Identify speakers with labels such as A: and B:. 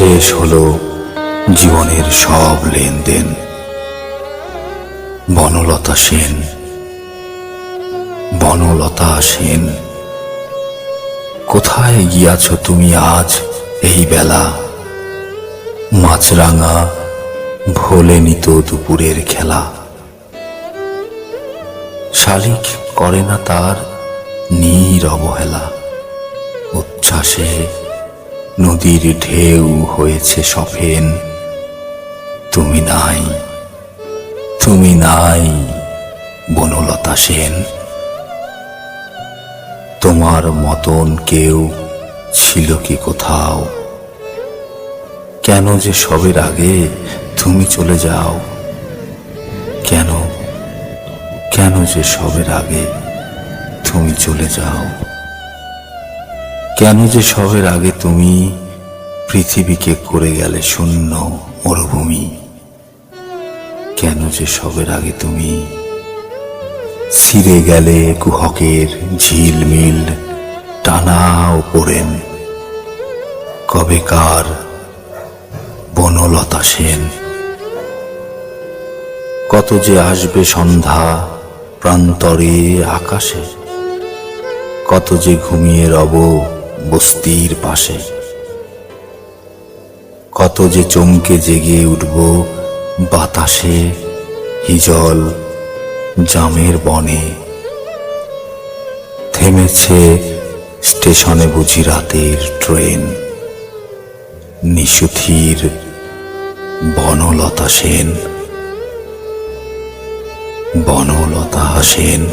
A: শেষ হলো জীবনের সব লেনদেন। বনলতা সেন বনলতা সেন, কোথায় গিয়াছ তুমি আজ এই বেলা? মাছরাঙা ভোলে নিত দুপুরের খেলা। শালিক করে না তার নীর অবহেলা উচ্ছ্বাসে নদীর ঢেউ হয়েছে সফেন। তুমি নাই তুমি নাই, বনলতা সেন। তোমার মতন কেউ ছিল কি কোথাও? কেন যে সবের আগে তুমি চলে যাও? কেন কেন যে সবের আগে তুমি চলে যাও? কেন যে সবের আগে তুমি পৃথিবীকে করে গেলে শূন্য মরুভূমি? কেন যে সবের আগে তুমি ছিঁড়ে গেলে কুহকের ঝিলমিল টানা ওপরেন? কবেকার বনলতা সেন? কত যে আসবে সন্ধ্যা প্রান্তরে আকাশে? কত যে ঘুমিয়ে রব বস্তির পাশে। কত যে চমকে জেগে উঠব বাতাসে, হিজল জামের বনে। থেমেছে স্টেশনে বুঝি রাতের ট্রেন। নিশুথির বনলতা সেন। বনলতা সেন।